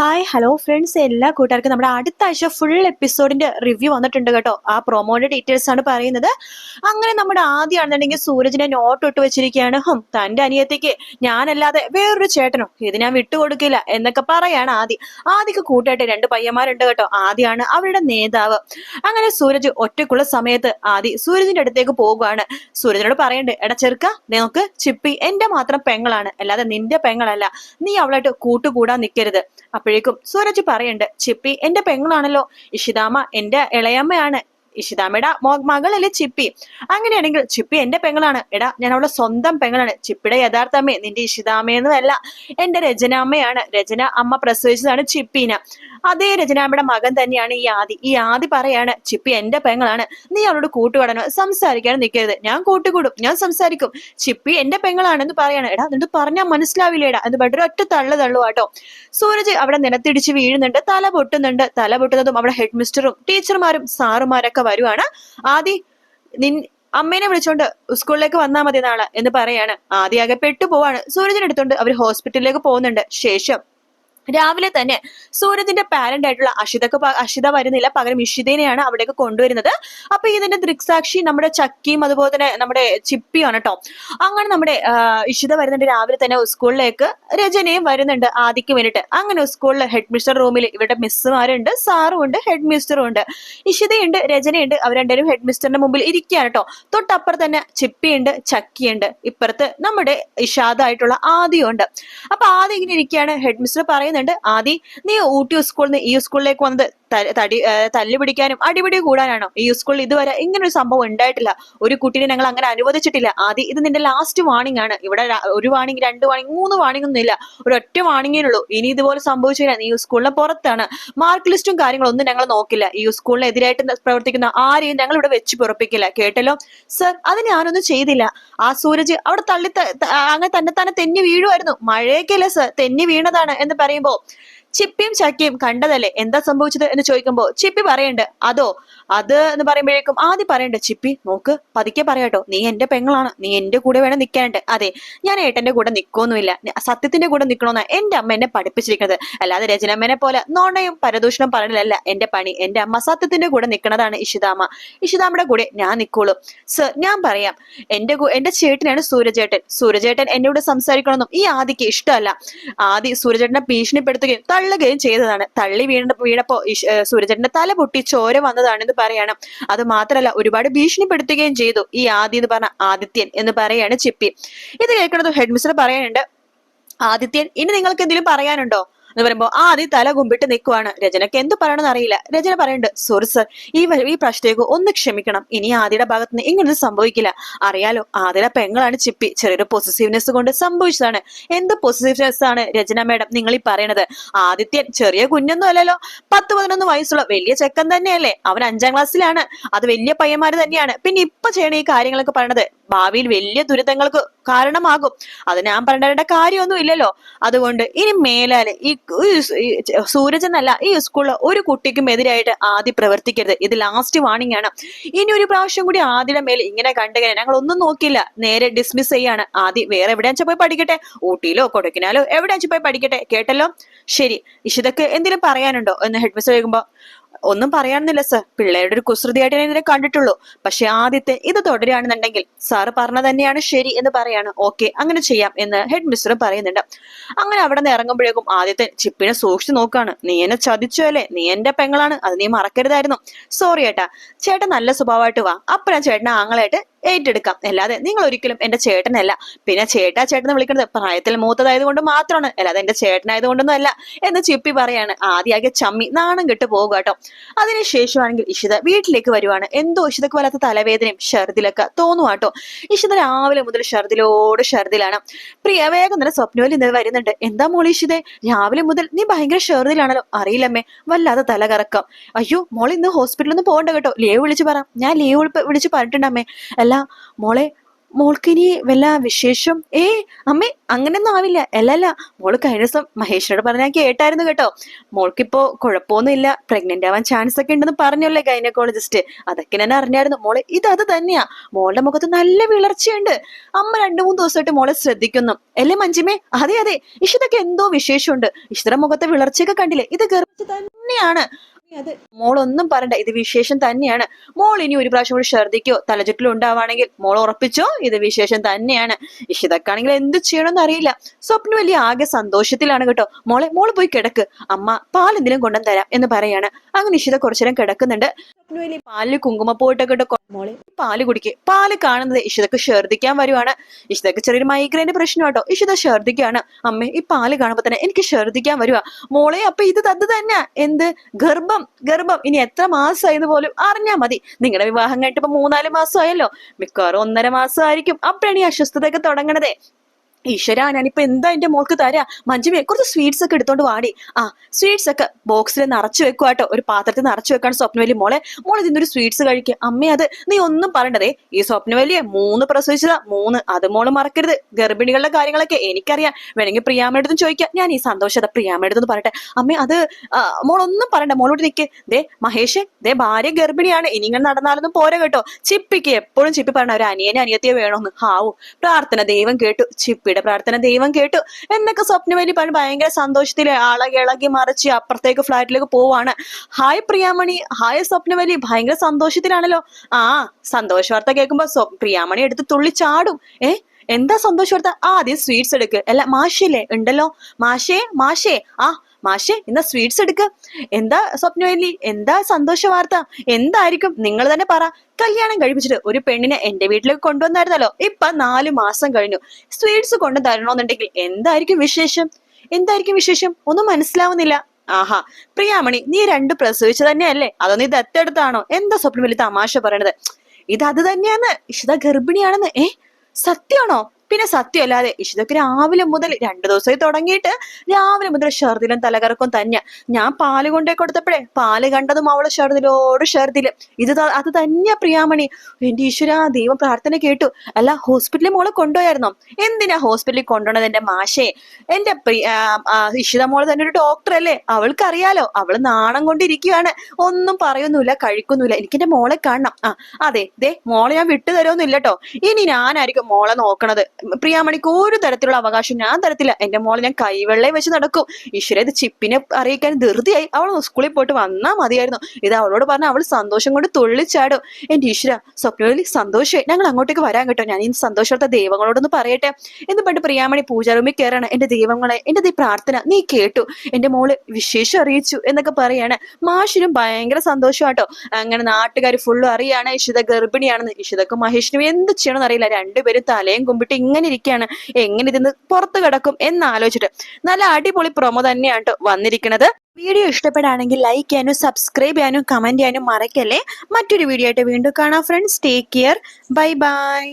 Hi hello friends എല്ലാ കൂട്ടുകാർക്കും നമ്മുടെ അടുത്ത ആഴ്ച ഫുൾ എപ്പിസോഡിന്റെ റിവ്യൂ വന്നിട്ടുണ്ട് കേട്ടോ. ആ പ്രൊമോയുടെ ഡീറ്റെയിൽസ് ആണ് പറയുന്നത്. അങ്ങനെ നമ്മുടെ ആദ്യമാണെന്നുണ്ടെങ്കിൽ സൂരജിനെ നോട്ട് ഇട്ട് വെച്ചിരിക്കുകയാണ്. ഹും തന്റെ അനിയത്തേക്ക് ഞാനല്ലാതെ വേറൊരു ചേട്ടനോ ഇത് ഞാൻ വിട്ടുകൊടുക്കില്ല എന്നൊക്കെ പറയാണ് ആദ്യം ആദ്യക്ക് കൂട്ടായിട്ട് രണ്ട് പയ്യന്മാരുണ്ട് കേട്ടോ. ആദ്യമാണ് അവരുടെ നേതാവ്. അങ്ങനെ സൂരജ് ഒറ്റയ്ക്കുള്ള സമയത്ത് ആദി സൂരജിന്റെ അടുത്തേക്ക് പോകുകയാണ് സൂരജിനോട് പറയണ്ട് എടാ ചെറുക്ക നോക്ക് ചിപ്പി എന്റെ മാത്രം പെങ്ങളാണ്. അല്ലാതെ നിന്റെ പെങ്ങളല്ല. നീ അവളായിട്ട് കൂട്ടുകൂടാൻ നിൽക്കരുത് അപ്പോഴേക്കും സൂരജ് പറയണ്ട് ചിപ്പി എന്റെ പെങ്ങളാണല്ലോ. ഇഷിതാമ എന്റെ ഇളയമ്മയാണ്. ഇഷിതാമയുടെ മകളല്ലേ ചിപ്പി. അങ്ങനെയാണെങ്കിൽ ചിപ്പി എന്റെ പെങ്ങളാണ്. എടാ ഞാൻ അവളെ സ്വന്തം പെങ്ങളാണ്. ചിപ്പിയുടെ യഥാർത്ഥ അമ്മയെ നിന്റെ ഇഷിതാമയെന്നല്ല എന്റെ രചനാമ്മയാണ് രചന അമ്മ പ്രസവിച്ചതാണ് ചിപ്പീന. അതേ രചനാമ്മയുടെ മകൻ തന്നെയാണ് ഈ ആദി. ഈ ആദി പറയാണ് ചിപ്പി എന്റെ പെങ്ങളാണ്. നീ അവളോട് കൂട്ടുകടനോ സംസാരിക്കാൻ നിൽക്കരുത്. ഞാൻ കൂട്ടുകൂടും ഞാൻ സംസാരിക്കും. ചിപ്പി എന്റെ പെങ്ങളാണെന്ന് പറയാണ്. എടാ എന്നിട്ട് പറഞ്ഞാൽ മനസ്സിലാവില്ലേടാ? എന്ന് പറഞ്ഞിട്ട് ഒറ്റ തള്ളു തള്ളു കേട്ടോ സൂരജ് അവിടെ നിലത്തിടിച്ച് വീഴുന്നുണ്ട് തല പൊട്ടുന്നുണ്ട്. തല പൊട്ടുന്നതും അവിടെ ഹെഡ് മിസ്റ്ററും ടീച്ചർമാരും സാറുമാരൊക്കെ വരുവാണ്. ആദി നിൻ അമ്മേനെ വിളിച്ചോണ്ട് സ്കൂളിലേക്ക് വന്നാൽ മതി നാളെ എന്ന് പറയാണ്. ആദ്യ ആകെ പെട്ടുപോവാണ്. പോവാണ് സൂരജിനെടുത്തോണ്ട് അവർ ഹോസ്പിറ്റലിലേക്ക് പോകുന്നുണ്ട്. ശേഷം രാവിലെ തന്നെ സൂര്യത്തിന്റെ പാരന്റ് ആയിട്ടുള്ള അഷിതക്ക് അഷിത വരുന്നില്ല. പകരം ഇഷിതേനെയാണ് അവിടേക്ക് കൊണ്ടുവരുന്നത്. അപ്പൊ ഇതിന്റെ ദൃക്സാക്ഷി നമ്മുടെ ചക്കിയും അതുപോലെ തന്നെ നമ്മുടെ ചിപ്പിയാണ് കേട്ടോ അങ്ങനെ നമ്മുടെ ഇഷിത വരുന്നുണ്ട് രാവിലെ തന്നെ സ്കൂളിലേക്ക്. രചനയും വരുന്നുണ്ട് ആദിക്ക് വേണ്ടിട്ട് അങ്ങനെ സ്കൂളിലെ ഹെഡ് മിസ്റ്റർ റൂമിൽ ഇവിടെ മിസ്സുമാരുണ്ട് സാറും ഉണ്ട് ഹെഡ് മിസ്റ്ററും ഉണ്ട്. ഇഷിതയുണ്ട് രചനയുണ്ട് അവർ രണ്ടുപേരും ഹെഡ് മിസ്റ്ററിന്റെ മുമ്പിൽ ഇരിക്കുകയാണ് കേട്ടോ തൊട്ടപ്പുറത്ത് തന്നെ ചിപ്പിയുണ്ട് ചക്കിയുണ്ട്. ഇപ്പുറത്ത് നമ്മുടെ ഇഷാദായിട്ടുള്ള ആദിയുണ്ട്. അപ്പൊ ആദ്യം ഇങ്ങനെ ഇരിക്കുകയാണ്. ഹെഡ് മിസ്റ്റർ പറയുന്നുണ്ട് ആദി നീ ഊട്ടി സ്കൂളിൽ നിന്ന് ഈ സ്കൂളിലേക്ക് വന്നത് തടി തല്ലി പിടിക്കാനും അടിപിടി കൂടാനാണോ? ഈ സ്കൂളിൽ ഇതുവരെ ഇങ്ങനെ ഒരു സംഭവം ഉണ്ടായിട്ടില്ല. ഒരു കുട്ടീനെ ഞങ്ങൾ അങ്ങനെ അനുവദിച്ചിട്ടില്ല. ആദ്യം ഇത് നിന്റെ ലാസ്റ്റ് വാണിംഗ് ആണ്. ഇവിടെ ഒരു വാണിംഗ് രണ്ട് വാണിംഗ് മൂന്ന് വാണിംഗ് ഒന്നും ഇല്ല. ഒരു ഒറ്റ വാണിംഗേ ഉള്ളൂ. ഇനി ഇതുപോലെ സംഭവിച്ചു കഴിഞ്ഞാൽ ഈ സ്കൂളിന് പുറത്താണ്. മാർക്ക് ലിസ്റ്റും കാര്യങ്ങളും ഒന്നും ഞങ്ങൾ നോക്കില്ല. ഈ സ്കൂളിനെതിരായിട്ട് പ്രവർത്തിക്കുന്ന ആരെയും ഞങ്ങൾ ഇവിടെ വെച്ച് പുറപ്പിക്കില്ല. കേട്ടല്ലോ? സർ അത് ഞാനൊന്നും ചെയ്തില്ല. ആ സൂരജ് അവിടെ തള്ളി അങ്ങനെ തന്നെ തന്നെ തെന്നി വീഴുമായിരുന്നു മഴയൊക്കെയല്ലേ സർ തെന്നി വീണതാണ് എന്ന് table. ചിപ്പിയും ചക്കിയും കണ്ടതല്ലേ? എന്താ സംഭവിച്ചത് എന്ന് ചോദിക്കുമ്പോ ചിപ്പി പറയണ്ട് അതോ അത് എന്ന് പറയുമ്പോഴേക്കും ആദ്യം പറയണ്ട് ചിപ്പി നോക്ക് പതുക്കെ പറയാട്ടോ നീ എന്റെ പെങ്ങളാണ് നീ എന്റെ കൂടെ വേണം നിൽക്കാനുണ്ട് അതെ ഞാൻ ഏട്ടന്റെ കൂടെ നിൽക്കൊന്നുമില്ല സത്യത്തിന്റെ കൂടെ നിൽക്കണമെന്നാ എന്റെ അമ്മ എന്നെ പഠിപ്പിച്ചിരിക്കുന്നത് അല്ലാതെ രചനമ്മനെ പോലെ നോണയും പരദൂഷണം പറയലല്ല എന്റെ പണി. എന്റെ അമ്മ സത്യത്തിന്റെ കൂടെ നിൽക്കുന്നതാണ് ഇഷിതാമ ഇഷിതാമ്മയുടെ കൂടെ ഞാൻ നിൽക്കുള്ളൂ സർ ഞാൻ പറയാം എന്റെ എന്റെ ചേട്ടനാണ് സൂരജേട്ടൻ. സൂരജേട്ടൻ എന്നോട് സംസാരിക്കണമെന്നും ഈ ആദിക്ക് ഇഷ്ടമല്ല. ആദി സൂരജേട്ടനെ ഭീഷണിപ്പെടുത്തുകയും തള്ളുകയും ചെയ്തതാണ്. തള്ളി വീണ വീണപ്പോ സൂരജന്റെ തല പൊട്ടി ചോര വന്നതാണെന്ന് പറയണം. അത് മാത്രമല്ല ഒരുപാട് ഭീഷണിപ്പെടുത്തുകയും ചെയ്തു. ഈ ആദി എന്ന് പറഞ്ഞ ആദിത്യൻ എന്ന് പറയാണ് ചിപ്പി. ഇത് കേൾക്കുന്നത് ഹെഡ്മിസ്റ്റർ പറയാനുണ്ട് ആദിത്യൻ ഇനി നിങ്ങൾക്ക് എന്തെങ്കിലും പറയാനുണ്ടോ? എന്ന് പറയുമ്പോൾ ആദ്യം തല കുമ്പിട്ട് നിൽക്കുവാണ്. രചനക്ക് എന്ത് പറയണമെന്ന് അറിയില്ല. രചന പറയുന്നുണ്ട് സോറി സർ ഈ ഈ പ്രശ്നത്തേക്ക് ഒന്ന് ക്ഷമിക്കണം. ഇനി ആദിയുടെ ഭാഗത്ത് നിന്ന് ഇങ്ങനൊന്നും സംഭവിക്കില്ല. അറിയാലോ ആദ്യയുടെ പെങ്ങളാണ് ചിപ്പി. ചെറിയൊരു പോസിറ്റീവ്നെസ് കൊണ്ട് സംഭവിച്ചതാണ്. എന്ത് പോസിറ്റീവ്നെസ് ആണ് രചന മേഡം നിങ്ങൾ ഈ പറയണത്? ആദിത്യൻ ചെറിയ കുഞ്ഞൊന്നും അല്ലല്ലോ. പത്ത് പതിനൊന്ന് വയസ്സുള്ള വലിയ ചെക്കൻ തന്നെയല്ലേ. അവൻ അഞ്ചാം ക്ലാസ്സിലാണ്. അത് വലിയ പയ്യന്മാര് തന്നെയാണ്. പിന്നെ ഇപ്പൊ ചെയ്യണ ഈ കാര്യങ്ങളൊക്കെ പറയണത് ഭാവിയിൽ വലിയ ദുരിതങ്ങൾക്ക് കാരണമാകും. അത് ഞാൻ പറയേണ്ട കാര്യമൊന്നും ഇല്ലല്ലോ. അതുകൊണ്ട് ഇനി സ് ഈ സൂരജ് എന്നല്ല ഈ സ്കൂളിൽ ഒരു കുട്ടിക്കും എതിരായിട്ട് ആദ്യം പ്രവർത്തിക്കരുത്. ഇത് ലാസ്റ്റ് വാണിംഗ് ആണ്. ഇനി ഒരു പ്രാവശ്യം കൂടി ആദ്യയുടെ മേൽ ഇങ്ങനെ കണ്ടുകഴിഞ്ഞാൽ ഞങ്ങൾ ഒന്നും നോക്കില്ല നേരെ ഡിസ്മിസ് ചെയ്യാണ്. ആദ്യം വേറെ എവിടെയാണെന്ന് പോയി പഠിക്കട്ടെ? ഊട്ടിയിലോ കൊടുക്കിനാലോ എവിടെയാണെന്ന് പോയി പഠിക്കട്ടെ? കേട്ടല്ലോ? ശരി. ഇഷിതൊക്കെ എന്തെങ്കിലും പറയാനുണ്ടോ? എന്ന് ഹെഡ് മിസ്റ്റർ ചോദിക്കുമ്പോ ഒന്നും പറയാനൊന്നുമില്ല സർ പിള്ളേരുടെ ഒരു കുസൃതിയായിട്ട് ഞാൻ ഇതിനെ കണ്ടിട്ടുള്ളൂ. പക്ഷെ ആദ്യത്തെ ഇത് തുടരുകയാണെന്നുണ്ടെങ്കിൽ സാറ് പറഞ്ഞ തന്നെയാണ് ശരി എന്ന് പറയാണ്. ഓക്കെ അങ്ങനെ ചെയ്യാം എന്ന് ഹെഡ് മിസ്റ്റർ പറയുന്നുണ്ട്. അങ്ങനെ അവിടെ നിന്ന് ഇറങ്ങുമ്പോഴേക്കും ആദ്യത്തെ ചിപ്പിനെ സൂക്ഷിച്ചു നോക്കാണ്. നീ എന്നെ ചതിച്ചു അല്ലേ? നീ എന്റെ പെങ്ങളാണ്. അത് നീ മറക്കരുതായിരുന്നു. സോറി ഏട്ടാ. ചേട്ടൻ നല്ല സ്വഭാവമായിട്ട് വാ. അപ്പഴാ ചേട്ടനെ ആങ്ങളായിട്ട് ഏറ്റെടുക്കാം. അല്ലാതെ നിങ്ങൾ ഒരിക്കലും എന്റെ ചേട്ടനല്ല. പിന്നെ ചേട്ടാ ചേട്ടനെ വിളിക്കുന്നത് പ്രായത്തിൽ മൂത്തതായത് കൊണ്ട് മാത്രമാണ്. അല്ലാതെ എന്റെ ചേട്ടനായത് കൊണ്ടൊന്നും അല്ല എന്ന് ചിപ്പി പറയാണ്. ആദ്യമാകെ ചമ്മി നാണം കെട്ട് പോകുക കേട്ടോ. അതിനുശേഷമാണെങ്കിൽ ഇഷിത വീട്ടിലേക്ക് വരുവാണ്. എന്തോ ഇഷിതക്ക് വല്ലാത്ത തലവേദനയും ഷർദിലൊക്കെ തോന്നുവാട്ടോ ഇഷിത രാവിലെ മുതൽ ഷർദിലോട് ഷർദിലാണ് പ്രിയ വേഗം തന്നെ സ്വപ്നയിൽ ഇന്ന് വരുന്നുണ്ട്. എന്താ മോളി ഇഷിതെ? രാവിലെ മുതൽ നീ ഭയങ്കര ഷർദിലാണല്ലോ അറിയില്ലമ്മേ വല്ലാതെ തല കറക്കം അയ്യോ മോൾ ഇന്ന് ഹോസ്പിറ്റലിൽ നിന്ന് പോകണ്ട കേട്ടോ. ലീവ് വിളിച്ച് പറ. ഞാൻ ലീവ് വിളിച്ച് പറഞ്ഞിട്ടുണ്ടമ്മേ. അല്ല മോളെ മോൾക്കിനി വല്ല വിശേഷം? ഏ അമ്മേ അങ്ങനെയൊന്നും ആവില്ല. അല്ല അല്ല മോൾ കഴിഞ്ഞ ദിവസം മഹേഷിനോട് പറഞ്ഞാൽ കേട്ടായിരുന്നു കേട്ടോ. മോൾക്കിപ്പോ കുഴപ്പമൊന്നും ഇല്ല പ്രഗ്നന്റ് ആവാൻ ചാൻസ് ഒക്കെ ഉണ്ടെന്ന് പറഞ്ഞല്ലേ ഗൈനക്കോളജിസ്റ്റ് അതൊക്കെ ഞാൻ അറിഞ്ഞായിരുന്നു. മോളെ ഇത് അത് തന്നെയാ. മോളുടെ മുഖത്ത് നല്ല വിളർച്ചയുണ്ട്. അമ്മ രണ്ടു മൂന്ന് ദിവസമായിട്ട് മോളെ ശ്രദ്ധിക്കുന്നു. അല്ലേ മഞ്ജിമേ? അതെ അതെ. ഇഷിതൊക്കെ എന്തോ വിശേഷമുണ്ട്. ഇഷിതയുടെ മുഖത്തെ വിളർച്ചയൊക്കെ കണ്ടില്ലേ? ഇത് ഗർഭിച്ച് തന്നെയാണ് മോളൊന്നും പറയണ്ട. ഇത് വിശേഷം തന്നെയാണ്. മോൾ ഇനി ഒരു പ്രാവശ്യം കൂടി ഛർദിക്കോ തലചുറ്റിലോ ഉണ്ടാവാണെങ്കിൽ മോൾ ഉറപ്പിച്ചോ ഇത് വിശേഷം തന്നെയാണ്. ഇഷിതക്കാണെങ്കിൽ എന്ത് ചെയ്യണമെന്ന് അറിയില്ല. സ്വപ്ന വലിയ ആകെ സന്തോഷത്തിലാണ് കേട്ടോ. മോളെ മോൾ പോയി കിടക്ക്. അമ്മ പാൽ എന്തെങ്കിലും കൊണ്ടുവന്ന് തരാം എന്ന് പറയാണ്. അങ്ങനെ ഇഷിത കുറച്ചുനേരം കിടക്കുന്നുണ്ട്. സ്വപ്ന വലിയ പാലിൽ കുങ്കുമപ്പൂട്ടൊക്കെ കേട്ടോ മോളെ പാൽ കുടിക്കുക. പാൽ കാണുന്നത് ഇഷിതക്ക് ഛർദിക്കാൻ വരുവാണ്. ഇഷിതക്ക് ചെറിയൊരു മൈഗ്രൈന്റെ പ്രശ്നം കേട്ടോ ഇഷിത ഛർദ്ദിക്കുകയാണ്. അമ്മേ ഈ പാൽ കാണുമ്പോൾ തന്നെ എനിക്ക് ഛർദിക്കാൻ വരുവാ. മോളെ അപ്പൊ ഇത് തത് തന്നെ. എന്ത്? ഗർഭം. ഗർഭം. ഇനി എത്ര മാസമായെന്ന് പോലും അറിഞ്ഞാൽ മതി. നിങ്ങളുടെ വിവാഹം കഴിഞ്ഞിട്ട് ഇപ്പൊ മൂന്നാൽ മാസമായല്ലോ. മിക്കവാറും ഒന്നര മാസമായിരിക്കും. അപ്പോഴാണ് ഈ അസ്വസ്ഥതയൊക്കെ തുടങ്ങണതേ. ഈശ്വര ഞാനിപ്പോ എന്താ എന്റെ മോൾക്ക് തരാ? മഞ്ജുമേ കുറച്ച് സ്വീറ്റ്സ് ഒക്കെ എടുത്തോണ്ട് വാടി. ആ സ്വീറ്റ്സ് ഒക്കെ ബോക്സിൽ നിറച്ചു വെക്കുക കേട്ടോ ഒരു പാത്രത്തിൽ നിറച്ചു വെക്കാണ് സ്വപ്നവലി മോളെ. മോളെ ഇതിന്നൊരു സ്വീറ്റ്സ് കഴിക്കുക അമ്മേ അത് നീ ഒന്നും പറയണ്ടതേ ഈ സ്വപ്നവലിയെ മൂന്ന് പ്രസവിച്ചതാ. മൂന്ന്. അത് മോൾ മറക്കരുത്. ഗർഭിണികളുടെ കാര്യങ്ങളൊക്കെ എനിക്കറിയാം. വേണമെങ്കിൽ പ്രിയാമ്മയുടെ ചോദിക്കാം. ഞാൻ ഈ സന്തോഷത പ്രിയാമ്മടുത്തെന്ന് പറയട്ടെ അമ്മേ അത് മോളൊന്നും പറയണ്ട. മോളോട് നിൽക്ക് ദേ മഹേഷ് ദേ ഭാര്യ ഗർഭിണിയാണ്. ഇനി ഇങ്ങനെ നടന്നാലൊന്നും പോരാ കേട്ടോ. ചിപ്പിക്ക് എപ്പോഴും ചിപ്പി പറഞ്ഞ ഒരു അനിയനെ അനിയത്തിയെ വേണമെന്ന് ഹാവു. പ്രാർത്ഥന ദൈവം കേട്ടു. ചിപ്പിയുടെ പ്രാർത്ഥന ദൈവം കേട്ടു. എന്നൊക്കെ സ്വപ്നവലി പണി ഭയങ്കര സന്തോഷത്തിൽ ആളകി ഇളകി മറിച്ച് അപ്പുറത്തേക്ക് ഫ്ലാറ്റിലേക്ക് പോവാണ്. ഹായ് പ്രിയാമണി. ഹായ് സ്വപ്നവലി ഭയങ്കര സന്തോഷത്തിലാണല്ലോ. ആ സന്തോഷ വാർത്ത കേൾക്കുമ്പോ പ്രിയാമണി എടുത്ത് തുള്ളി ചാടും ഏ എന്താ സന്തോഷ വാർത്ത? ആ ആദ്യം സ്വീറ്റ്സ് എടുക്ക്. അല്ല മാഷല്ലേ ഉണ്ടല്ലോ. മാഷേ മാഷേ. ആ മാഷേ ഇന്ന് സ്വീറ്റ്സ് എടുക്ക്. എന്താ സ്വപ്നവല്ലി എന്താ സന്തോഷ വാർത്ത? എന്തായിരിക്കും? നിങ്ങൾ തന്നെ പറ. കല്യാണം കഴിപ്പിച്ചിട്ട് ഒരു പെണ്ണിനെ എന്റെ വീട്ടിലേക്ക് കൊണ്ടുവന്നായിരുന്നല്ലോ. ഇപ്പൊ നാല് മാസം കഴിഞ്ഞു. സ്വീറ്റ്സ് കൊണ്ടു തരണമെന്നുണ്ടെങ്കിൽ എന്തായിരിക്കും വിശേഷം? എന്തായിരിക്കും വിശേഷം? ഒന്നും മനസ്സിലാവുന്നില്ല. ആഹാ. പ്രിയാമണി നീ രണ്ട് പ്രസവിച്ചു തന്നെയല്ലേ? അതോ നീ ദത്തെടുത്താണോ? എന്താ സ്വപ്നം തമാശ പറയണത്? ഇത് അത് തന്നെയാന്ന്. ഇഷിത ഗർഭിണിയാണെന്ന്. ഏ? സത്യമാണോ? പിന്നെ സത്യം അല്ലാതെ ഇഷിതൊക്കെ രാവിലെ മുതൽ രണ്ടു ദിവസമായി തുടങ്ങിയിട്ട് രാവിലെ മുതൽ ഷർദിലും തലകറക്കും തന്നെ. ഞാൻ പാൽ കൊണ്ടേ കൊടുത്തപ്പോഴേ പാൽ കണ്ടതും അവൾ ഷർദിലോട് ഷർദിൽ. ഇത് അത് തന്നെയാ പ്രിയാമണി. എന്റെ ഈശ്വര ദൈവം പ്രാർത്ഥന കേട്ടു. അല്ല ഹോസ്പിറ്റലിൽ മോളെ കൊണ്ടുപോയായിരുന്നോ? എന്തിനാ ഹോസ്പിറ്റലിൽ കൊണ്ടുപോണത് എന്റെ മാഷേ? എന്റെ ഇഷിത മോൾ തന്നെ ഒരു ഡോക്ടർ അല്ലേ? അവൾക്ക് അറിയാലോ അവൾ നാണം കൊണ്ടിരിക്കുകയാണ് ഒന്നും പറയുന്നില്ല കഴിക്കുന്നില്ല എനിക്ക് എന്റെ മോളെ കാണണം. ആ അതെ ദേ മോളെ ഞാൻ വിട്ടു തരുമൊന്നുമില്ല കേട്ടോ ഇനി ഞാനായിരിക്കും മോളെ നോക്കണത്. പ്രിയാമണിക്ക് ഒരു തരത്തിലുള്ള അവകാശം ഞാൻ തരത്തില്ല. എന്റെ മോളെ ഞാൻ കൈവെള്ളേ വെച്ച് നടക്കും. ഈശ്വര ഇത് ചിപ്പിനെ അറിയിക്കാൻ ധൃതിയായി. അവൾ സ്കൂളിൽ പോയിട്ട് വന്നാ മതിയായിരുന്നു. ഇത് അവളോട് പറഞ്ഞ അവൾ സന്തോഷം കൊണ്ട് തുള്ളിച്ചാടും. എന്റെ ഈശ്വര സ്വപ്നത്തിൽ സന്തോഷമായി. ഞങ്ങൾ അങ്ങോട്ടേക്ക് വരാൻ കേട്ടോ. ഞാൻ ഈ സന്തോഷത്തെ ദൈവങ്ങളോടൊന്ന് പറയട്ടെ. എന്ന് പണ്ട് പ്രിയാമണി പൂജാ റൂമിൽ കയറാണ്. എന്റെ ദൈവങ്ങളെ എന്റെ ഈ പ്രാർത്ഥന നീ കേട്ടു. എന്റെ മോൾ വിശേഷം അറിയിച്ചു എന്നൊക്കെ പറയാണ്. മാഷിനും ഭയങ്കര സന്തോഷമാട്ടോ. അങ്ങനെ നാട്ടുകാർ ഫുള്ളും അറിയാണ്. ഇഷിത ഗർഭിണിയാണെന്ന്. ഇഷിതക്കും മഹേഷിനും എന്ത് ചെയ്യണമെന്ന് അറിയില്ല. രണ്ടുപേരും തലയും കുമ്പിട്ട് ഇങ്ങനെ ഇരിക്കുകയാണ് എങ്ങനെ ഇതിന്ന് പുറത്ത് കിടക്കും എന്നാലോചിച്ചിട്ട് നല്ല അടിപൊളി പ്രൊമോ തന്നെയാണ് വന്നിരിക്കുന്നത് വീഡിയോ ഇഷ്ടപ്പെടുകയാണെങ്കിൽ ലൈക്ക് ചെയ്യാനും സബ്സ്ക്രൈബ് ചെയ്യാനും കമന്റ് ചെയ്യാനും മറക്കല്ലേ? മറ്റൊരു വീഡിയോ ആയിട്ട് വീണ്ടും കാണാം friends take care bye bye